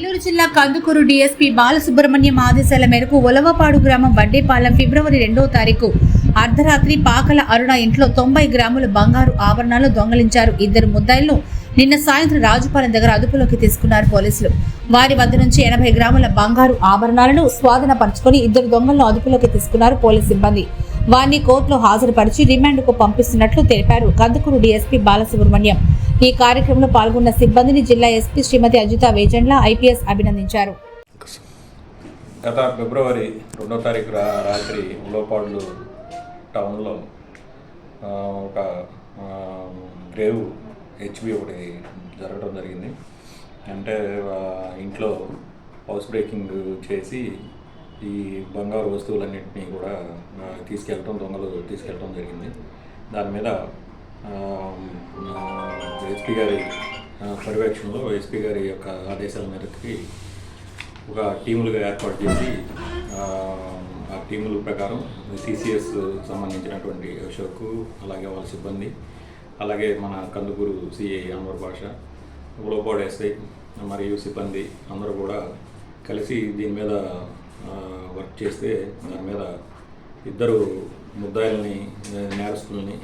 జిల్లా కందుకూరు డీఎస్పీ బాలసుబ్రహ్మణ్యం ఆదేశాల మేరకు ఒలవపాడు గ్రామం వడ్డేపాలెం ఫిబ్రవరి రెండో తారీఖు అర్ధరాత్రి పాకల అరుణ ఇంట్లో తొంభై గ్రాముల బంగారు ఆభరణాలు దొంగలించారు. ఇద్దరు ముద్దాయిలను నిన్న సాయంత్రం రాజుపాలెం దగ్గర అదుపులోకి తీసుకున్నారు పోలీసులు. వారి వద్ద నుంచి ఎనభై గ్రాముల బంగారు ఆభరణాలను స్వాధీనపరుచుకొని ఇద్దరు దొంగలను అదుపులోకి తీసుకున్నారు పోలీస్ సిబ్బంది. వారిని కోర్టులో హాజరుపరిచి రిమాండ్కు పంపిస్తున్నట్లు తెలిపారు. కందుకూరు డీఎస్పీ బాలసుబ్రహ్మణ్యం ఈ కార్యక్రమంలో పాల్గొన్న సిబ్బందిని జిల్లా ఎస్పీ శ్రీమతి అజిత వేజండ్ల ఐపీఎస్ అభినందించారు. గత ఫిబ్రవరి రెండో తారీఖు రాత్రి ఉలోపాడు టౌన్లో ఒక గ్రేవ్ హెచ్బి ఒకటి జరగడం జరిగింది. అంటే ఇంట్లో హౌస్ బ్రేకింగ్ చేసి ఈ బంగారు వస్తువులన్నింటినీ కూడా తీసుకెళ్ళటం దొంగలు తీసుకెళ్ళటం జరిగింది. దాని మీద ఎస్పీ గారి పర్యవేక్షణలో ఎస్పీ గారి యొక్క ఆదేశాల మేరకి ఒక టీములుగా ఏర్పాటు చేసి ఆ, టీముల ప్రకారం సిసిఎస్ సంబంధించినటువంటి అశోక్ అలాగే వాళ్ళ సిబ్బంది అలాగే మన కందుకూరు సిఐ అన్వర్ భాష ఉలోపాడు ఎస్ఐ మరియు సిబ్బంది అందరూ కూడా కలిసి దీని మీద వర్క్ చేస్తే దాని మీద ఇద్దరు ముద్దాయిల్ని నేరస్తుల్ని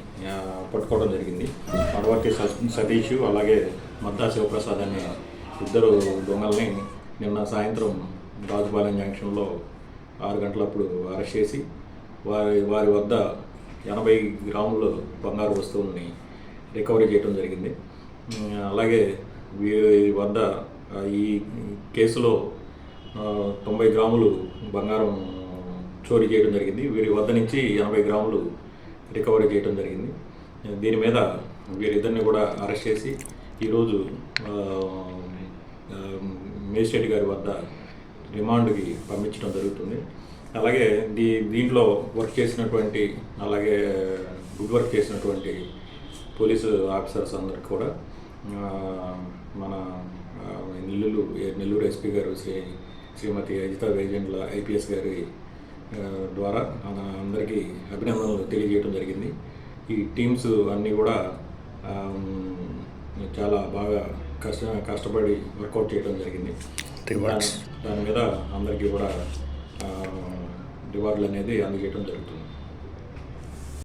పట్టుకోవడం జరిగింది. పడవర్తి సతీష్ అలాగే మద్దా శివప్రసాద్ అనే ఇద్దరు దొంగల్ని నిన్న సాయంత్రం రాజుపాలెం జంక్షన్లో ఆరు గంటలప్పుడు అరెస్ట్ చేసి వారి వారి వద్ద ఎనభై గ్రాముల బంగారు వస్తువుల్ని రికవరీ చేయడం జరిగింది. అలాగే వీరి వద్ద ఈ కేసులో తొంభై గ్రాములు బంగారం చోరీ చేయడం జరిగింది. వీరి వద్ద నుంచి ఎనభై గ్రాములు రికవరీ చేయడం జరిగింది. దీని మీద వీరిద్దరిని కూడా అరెస్ట్ చేసి ఈరోజు ఆ, మేజిస్ట్రేట్ గారి వద్ద రిమాండ్కి పంపించడం జరుగుతుంది. అలాగే దీ దీంట్లో వర్క్ చేసినటువంటి అలాగే గుడ్ వర్క్ చేసినటువంటి పోలీసు ఆఫీసర్స్ అందరికి కూడా మన నెల్లూరు నెల్లూరు ఎస్పీ గారు శ్రీ శ్రీమతి అజితా వేజెండ్ల ఐపీఎస్ గారి ద్వారా అందరికీ అభినందనలు తెలియజేయడం జరిగింది. ఈ టీమ్స్ అన్నీ కూడా చాలా బాగా కష్ట కష్టపడి వర్కౌట్ చేయడం జరిగింది. దాని మీద అందరికీ కూడా రివార్డులు అనేది అందజేయడం జరుగుతుంది.